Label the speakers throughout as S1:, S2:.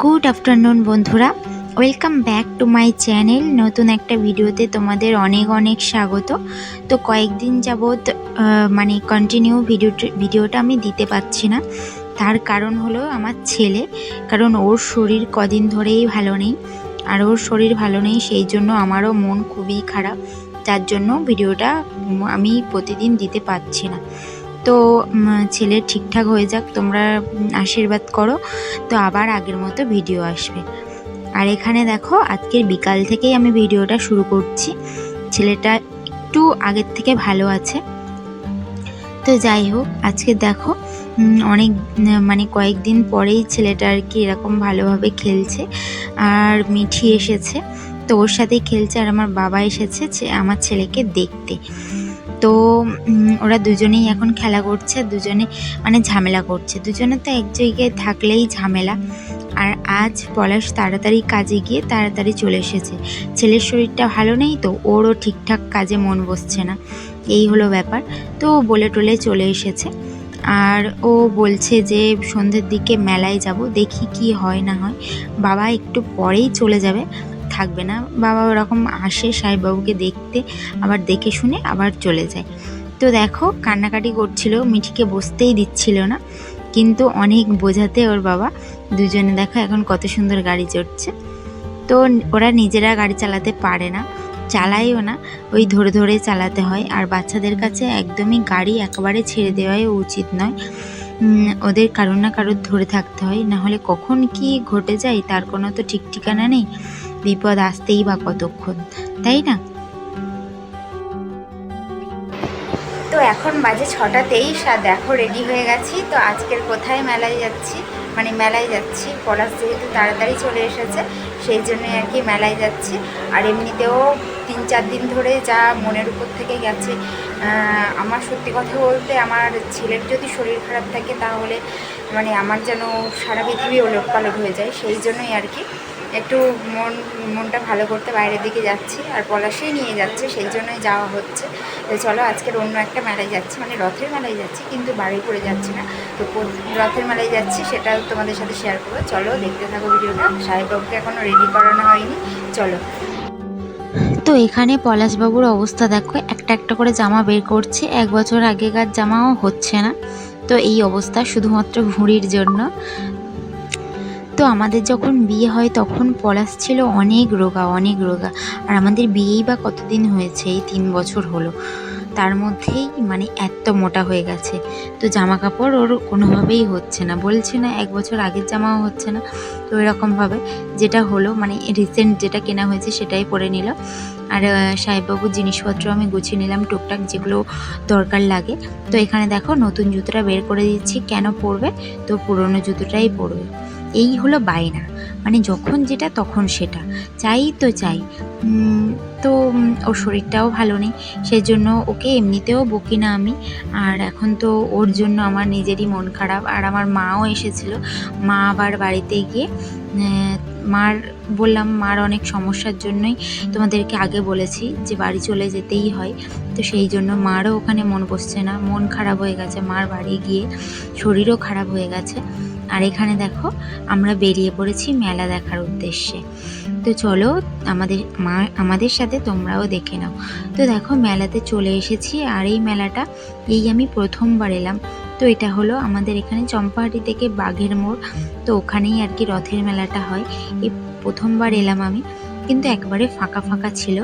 S1: Good afternoon বন্ধুরা। Welcome back to my channel নতুন একটা ভিডিওতে তোমাদের অনেক অনেক স্বাগত। তো কয়েকদিন যাবৎ মানে কন্টিনিউ ভিডিও ভিডিওটা আমি দিতে পারছি না। তার কারণ হলো আমার ছেলে। কারণ ওর শরীর কদিন ধরেই ভালো নেই। আর ওর শরীর ভালো নেই, সেই জন্য আমারও মন খুবই খারাপ। যার জন্য ভিডিওটা আমি প্রতিদিন দিতে পারছি না। তো ছেলে ঠিকঠাক হয়ে যাক, তোমরা আশীর্বাদ করো, তো আবার আগের মতো ভিডিও আসবে। আর এখানে দেখো, আজকের বিকাল থেকেই আমি ভিডিওটা শুরু করছি। ছেলেটা একটু আগের থেকে ভালো আছে। তো যাই হোক, আজকে দেখো অনেক মানে কয়েকদিন পরেই ছেলেটা আর কি এরকম ভালোভাবে খেলছে। আর মিঠি এসেছে, তো ওর সাথেই খেলছে, আর আমার বাবা এসেছে আমার ছেলেকে দেখতে। তো ওরা দুজনেই এখন খেলা করছে, দুজনে মানে ঝামেলা করছে। দুজনে তো এক জায়গায় থাকলেই ঝামেলা। আর আজ পলাশ তাড়াতাড়ি কাজে গিয়ে তাড়াতাড়ি চলে এসেছে। ছেলের শরীরটা ভালো নেই তো, ওরও ঠিকঠাক কাজে মন বসছে না। এই হলো ব্যাপার। তো ও বলে টলে চলে এসেছে। আর ও বলছে যে, সন্ধ্যের দিকে মেলায় যাব, দেখি কি হয় না হয়। বাবা একটু পরেই চলে যাবে। থাকবে না। বাবা ওরকম আসে সাহেববাবুকে দেখতে, আবার দেখে শুনে আবার চলে যায়। তো দেখো কান্নাকাটি করছিল, মিঠিকে বসতেই দিচ্ছিল না। কিন্তু অনেক বোঝাতে ওর বাবা, দুজনে দেখো এখন কত সুন্দর গাড়ি চড়ছে। তো ওরা নিজেরা গাড়ি চালাতে পারে না চালাইও না। ওই ধরে ধরে চালাতে হয়। আর বাচ্চাদের কাছে একদমই গাড়ি একেবারে ছেড়ে দেওয়াই উচিত নয়। ওদের কারোর না কারোর ধরে থাকতে হয়। না হলে কখন কি ঘটে যায়, তার কোনো তো ঠিক ঠিকানা নেই। বিপদ আসতেই বা কতক্ষণ, তাই না? তো এখন বাজে ছটা তেইশ আর দেখো রেডি হয়ে গেছি। তো আজকের কোথায় মেলায় যাচ্ছি? মানে মেলায় যাচ্ছি, পলাশ যেহেতু তাড়াতাড়ি চলে এসেছে, সেই জন্যই আর কি মেলায় যাচ্ছি। আর এমনিতেও তিন চার দিন ধরে যা মনের উপর থেকে গেছে আমার সত্যি কথা বলতে আমার ছেলের যদি শরীর খারাপ থাকে তাহলে মানে আমার যেন সারা পৃথিবী ওলট পালট হয়ে যায়, সেই জন্যই আর কি। একটু মন, মনটা ভালো করতে বাইরের দিকে যাচ্ছি আর পলাশেই নিয়ে যাচ্ছে, সেই জন্যই যাওয়া হচ্ছে। তো চলো আজকের অন্য একটা মেলায় যাচ্ছি মানে রথের মেলায় যাচ্ছি, কিন্তু বাড়ি করে যাচ্ছি না। তো রথের মেলায় যাচ্ছি সেটা তোমাদের সাথে শেয়ার করব। চলো দেখতে থাকো ভিডিওটা সাহেববাবুকে এখনও রেডি করানো হয়নি। চলো। তো এখানে পলাশবাবুর অবস্থা দেখো, একটা একটা করে জামা বের করছে, এক বছর আগেকার জামাও হচ্ছে না। তো এই অবস্থা শুধুমাত্র ভুঁড়ির জন্য। তো আমাদের যখন বিয়ে হয়, তখন পলাশ ছিল অনেক রোগা অনেক রোগা। আর আমাদের বিয়েই বা কতদিন হয়েছে, এই তিন বছর হলো। তার মধ্যেই মানে এত মোটা হয়ে গেছে। তো জামা কাপড় ওর কোনোভাবেই হচ্ছে না। বলছে না, এক বছর আগের জামাও হচ্ছে না। তো এরকমভাবে যেটা হলো মানে রিসেন্ট যেটা কেনা হয়েছে সেটাই পরে নিল। আর সাহেববাবুর জিনিসপত্র আমি গুছিয়ে নিলাম টুকটাক যেগুলো দরকার লাগে। তো এখানে দেখো, নতুন জুতোটা বের করে দিচ্ছি। কেন পরবে? তো পুরনো জুতোটাই পরবে। এই হলো বায়না। মানে যখন যেটা, তখন সেটা। চাই তো চাই। তো ওর শরীরটাও ভালো নেই। সেই জন্য ওকে এমনিতেও বকি না আমি। আর এখন তো ওর জন্য আমার নিজেরই মন খারাপ। আর আমার মাও এসেছিল। মা আবার বাড়িতে গিয়ে মার, বললাম, মার অনেক সমস্যার জন্যই তোমাদেরকে আগে বলেছি যে বাড়ি চলে যেতেই হয়। তো সেই জন্য মারও ওখানে মন বসছে না। মন খারাপ হয়ে গেছে। মার বাড়ি গিয়ে শরীরও খারাপ হয়ে গেছে। আর এখানে দেখো, আমরা বেরিয়ে পড়েছি মেলা দেখার উদ্দেশ্যে। তো চলো, আমাদের মা, আমাদের সাথে তোমরাও দেখে নাও। তো দেখো, মেলাতে চলে এসেছি আর এই মেলাটা, এই আমি প্রথমবার এলাম। তো এটা হলো আমাদের এখানে চম্পাহাটি থেকে বাঘের মোড়। তো ওখানেই আর কি রথের মেলাটা হয়। এই প্রথমবার এলাম আমি, কিন্তু একবারে ফাঁকা ফাঁকা ছিল।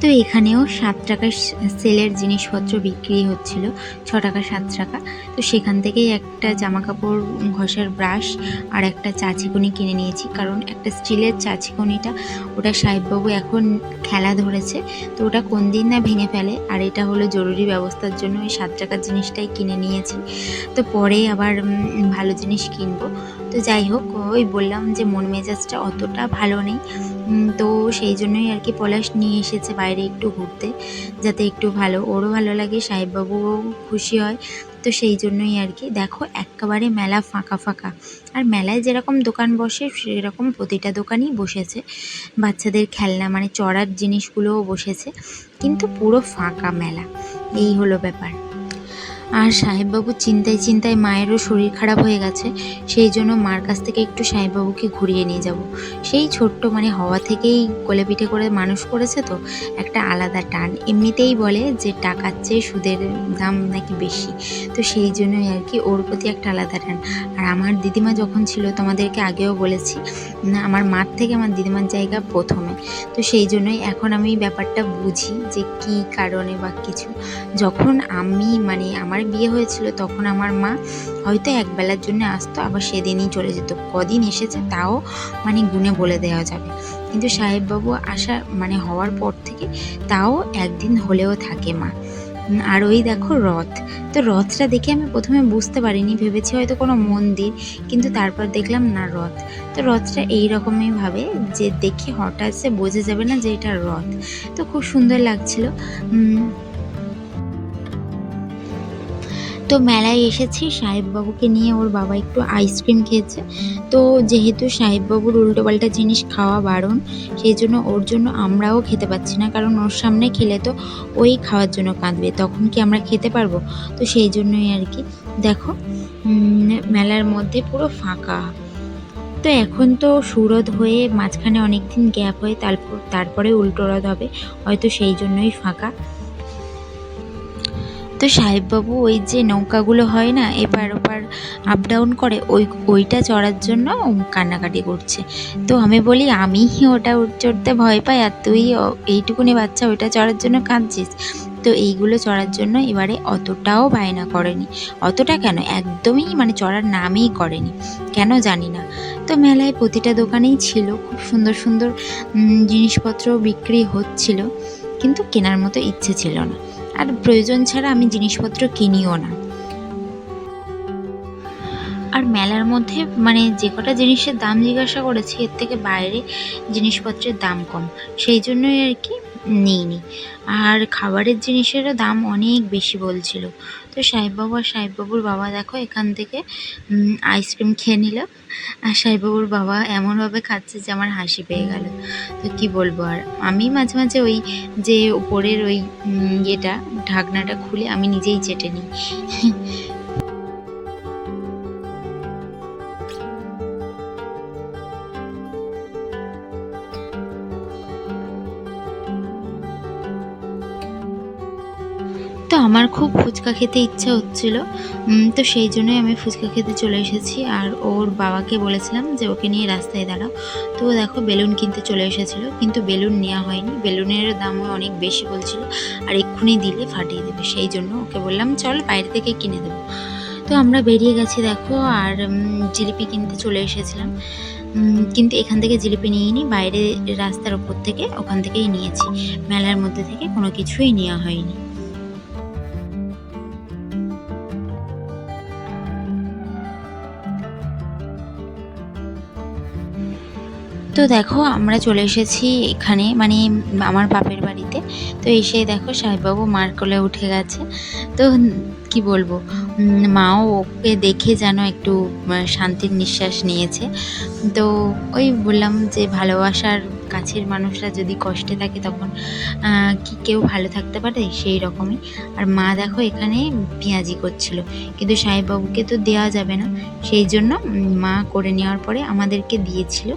S1: তো এখানেও সাত টাকার সেলের জিনিসপত্র বিক্রি হচ্ছিল, ছ টাকা, সাত টাকা। তো সেখান থেকেই একটা জামা কাপড় ঘষার ব্রাশ আর একটা চাচিকুনি কিনে নিয়েছি। কারণ একটা স্টিলের চাচিকুনিটা, ওটা সাহেববাবু এখন খেলা ধরেছে। তো ওটা কোন দিন না ভেঙে ফেলে। আর এটা হলো জরুরি ব্যবস্থার জন্য ওই সাত টাকার জিনিসটাই কিনে নিয়েছি। তো পরে আবার ভালো জিনিস কিনবো। তো যাই হোক, ওই বললাম যে মন মেজাজটা অতটা ভালো নেই। তো সেই জন্যই আর কি পলাশ নিয়ে এসেছে বাইরে একটু ঘুরতে, যাতে একটু ভালো, ওরও ভালো লাগে, সাহেববাবুও খুশি হয়। তো সেই জন্যই আর কি, দেখো একেবারে মেলা ফাঁকা ফাঁকা। আর মেলায় যেরকম দোকান বসে, সেরকম প্রতিটা দোকানই বসেছে। বাচ্চাদের খেলনা মানে চড়ার জিনিসগুলোও বসেছে। কিন্তু পুরো ফাঁকা মেলা, এই হলো ব্যাপার। আর সাহেববাবু চিন্তায় চিন্তায় মায়েরও শরীর খারাপ হয়ে গেছে, সেই জন্য মার কাছ থেকে একটু সাহেববাবুকে ঘুরিয়ে নিয়ে যাব। সেই ছোট্ট মানে হওয়া থেকেই কোলে পিঠে করে মানুষ করেছে তো, একটা আলাদা টান। এমনিতেই বলে যে টাকার চেয়ে সুদের দাম নাকি বেশি। তো সেই জন্যই আর কি ওর প্রতি একটা আলাদা টান। আর আমার দিদিমা যখন ছিল, তোমাদেরকে আগেও বলেছি, না, আমার মার থেকে আমার দিদিমার জায়গা প্রথমে। তো সেই জন্যই এখন আমি ব্যাপারটা বুঝি যে কি কারণে বা কিছু। যখন আমি মানে আমার বিয়ে হয়েছিল, তখন আমার মা হয়তো একবেলার জন্য আসতো, আবার সেদিনই চলে যেত। কদিন এসেছে তাও মানে গুণে বলে দেওয়া যাবে। কিন্তু সাহেববাবু আসা মানে হওয়ার পর থেকে তাও একদিন হলেও থাকে মা। আর ওই দেখো রথ। তো রথটা দেখে আমি প্রথমে বুঝতে পারিনি, ভেবেছি হয়তো কোনো মন্দির, কিন্তু তারপর দেখলাম না রথ। তো রথটা এই ভাবে যে দেখে হঠাৎ সে বোঝা যাবে না যে এটা রথ। তো খুব সুন্দর লাগছিল। তো মেলায় এসেছি, সাহেববাবুকে নিয়ে ওর বাবা একটু আইসক্রিম খেয়েছে। তো যেহেতু সাহেববাবুর উল্টোপাল্টা জিনিস খাওয়া বারণ, সেই জন্য ওর জন্য আমরাও খেতে পাচ্ছি না, কারণ ওর সামনে খেলে তো ওই খাওয়ার জন্য কাঁদবে, তখন কি আমরা খেতে পারব? তো সেই জন্যই আর কি। দেখো মেলার মধ্যে পুরো ফাঁকা। তো এখন তো সুরদ হয়ে মাঝখানে অনেক দিন গ্যাপ হয়ে, তারপর, তারপরে উল্টো রথ হবে, হয়তো সেই জন্যই ফাঁকা। তো সাহেববাবু, ওই যে নৌকাগুলো হয় না, এপার ওপার আপ ডাউন করে, ওই, ওইটা চড়ার জন্য কান্নাকাটি করছে। তো আমি বলি, আমি ওটা চড়তে ভয় পাই, আর তুই এইটুকুনি বাচ্চা ওইটা চড়ার জন্য কাঁদছিস? তো এইগুলো চড়ার জন্য এবারে অতটাও বায়না করেনি। অতটা কেন? একদমই মানে চড়ার নামই করেনি। কেন জানি না। তো মেলায় প্রতিটা দোকানেই ছিল, খুব সুন্দর সুন্দর জিনিসপত্র বিক্রি হচ্ছিল, কিন্তু কেনার মতো ইচ্ছে ছিল না। আর প্রয়োজন ছাড়া আমি জিনিসপত্র কিনিও না। আর মেলার মধ্যে মানে যে কটা জিনিসের দাম জিজ্ঞাসা করেছি, এর থেকে বাইরে জিনিসপত্রের দাম কম। সেই জন্যই আর কি নিইনি আর খাবারের জিনিসেরও দাম অনেক বেশি বলছিল। তো সাহেববাবু আর সাহেববাবুর বাবা দেখো এখান থেকে আইসক্রিম খেয়ে নিল। আর সাহেববাবুর বাবা এমনভাবে খাচ্ছে যে আমার হাসি পেয়ে গেল। তো কি বলব আর? আমি মাঝে মাঝে ওই যে উপরের ওই ইয়েটা, ঢাকনাটা খুলে আমি নিজেই চেটে নিই। আমার খুব ফুচকা খেতে ইচ্ছা হচ্ছিল। তো সেই জন্যই আমি ফুচকা খেতে চলে এসেছি। আর ওর বাবাকে বলেছিলাম যে, ওকে নিয়ে রাস্তায় দাঁড়াও। তো দেখো, বেলুন কিনতে চলে এসেছিল, কিন্তু বেলুন নেওয়া হয়নি। বেলুনের দামও অনেক বেশি বলছিল, আর এক্ষুনি দিলে ফাটিয়ে দেবে। সেই জন্য ওকে বললাম, চল বাইরে থেকে কিনে দেবো। তো আমরা বেরিয়ে গেছি, দেখো, আর জিলিপি কিনতে চলে এসেছিলাম। কিন্তু এখান থেকে জিলিপি নিয়ে নিই বাইরে রাস্তার ওপর থেকে, ওখান থেকেই নিয়েছি। মেলার মধ্যে থেকে কোনো কিছুই নেওয়া হয়নি। তো দেখো, আমরা চলে এসেছি এখানে মানে আমার বাপের বাড়িতে। তো এসে দেখো, সাহেববাবু মার কোলে উঠে গেছে। তো কি বলব মাও ওকে দেখে যেন একটু শান্তির নিঃশ্বাস নিয়েছে। তো ওই বললাম যে ভালোবাসার কাছের মানুষরা যদি কষ্টে থাকে তখন কি কেউ ভালো থাকতে পারে? সেই রকমই। আর মা দেখো এখানে পেঁয়াজি করছিল। কিন্তু সাহেববাবুকে তো দেওয়া যাবে না। সেই জন্য মা করে নেওয়ার পরে আমাদেরকে দিয়েছিল।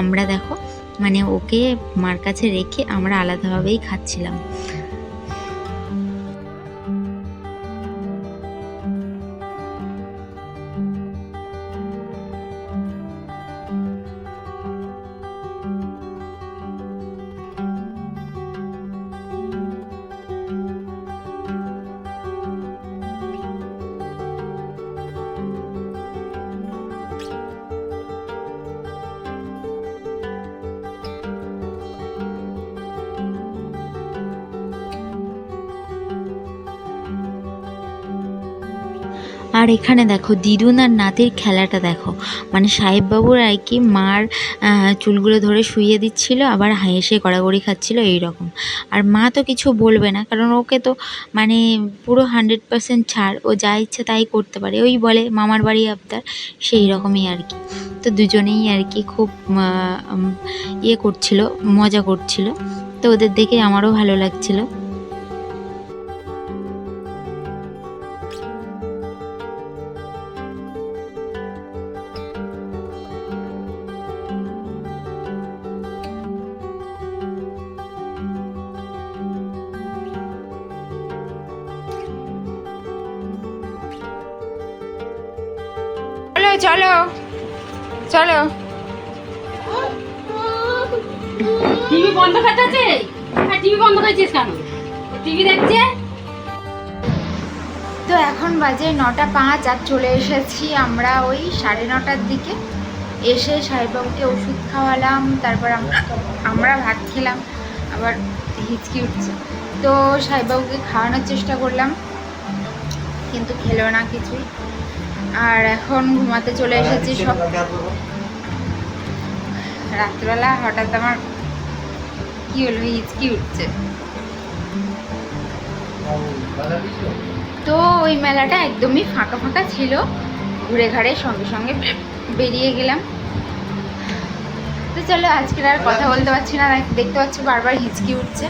S1: আমরা দেখো মানে ওকে মার কাছে রেখে আমরা আলাদাভাবেই খাচ্ছিলাম। আর এখানে দেখো, দিদুন আর নাতির খেলাটা দেখো। মানে সাহেববাবুর আর কি মার চুলগুলো ধরে শুইয়ে দিচ্ছিল, আবার হেসে গড়াগড়ি খাচ্ছিল এই রকম আর মা তো কিছু বলবে না, কারণ ওকে তো মানে পুরো হান্ড্রেড পার্সেন্ট ছাড়, ও যা ইচ্ছে তাই করতে পারে। ওই বলে, মামার বাড়ি আবদার সেই রকমই আর কি। তো দুজনেই আর কি খুব ইয়ে করছিল, মজা করছিল। তো ওদের দেখে আমারও ভালো লাগছিল।
S2: চলো। চলো।
S3: টিভি বন্ধ করতে আছে? টিভি বন্ধ করেছিস কেন? টিভি দেখছে?
S2: তো এখন বাজে নটা পাঁচ আর চলে এসেছি আমরা ওই সাড়ে নটার দিকে। এসে সাহেববাবুকে ওষুধ খাওয়ালাম তারপর আমরা আমরা ভাত খেলাম আবার হিচকি উঠছে। তো সাহেববাবুকে খাওয়ানোর চেষ্টা করলাম কিন্তু খেলো না কিছুই। আর এখন ঘুমাতে চলে এসেছি সব। রাত্রবেলা হঠাৎ আমার কি হলো, হিচকি উঠছে। তো ওই মেলাটা একদমই ফাঁকা ফাঁকা ছিল। ঘুরে ঘাড়ে সঙ্গে সঙ্গে বেরিয়ে গেলাম। তো চলো, আজকের আর কথা বলতে পারছি না। দেখতে পাচ্ছ বারবার হিচকি উঠছে।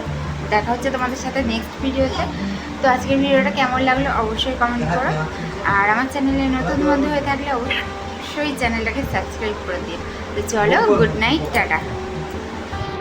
S2: দেখা হচ্ছে তোমাদের সাথে নেক্সট ভিডিওতে তো। আজকের ভিডিওটা কেমন লাগল অবশ্যই কমেন্ট করো। আর আমার চ্যানেলে নতুন বন্ধু হয়ে থাকলে অবশ্যই চ্যানেলটাকে সাবস্ক্রাইব করে দিন তো চলো গুড নাইট টাটা।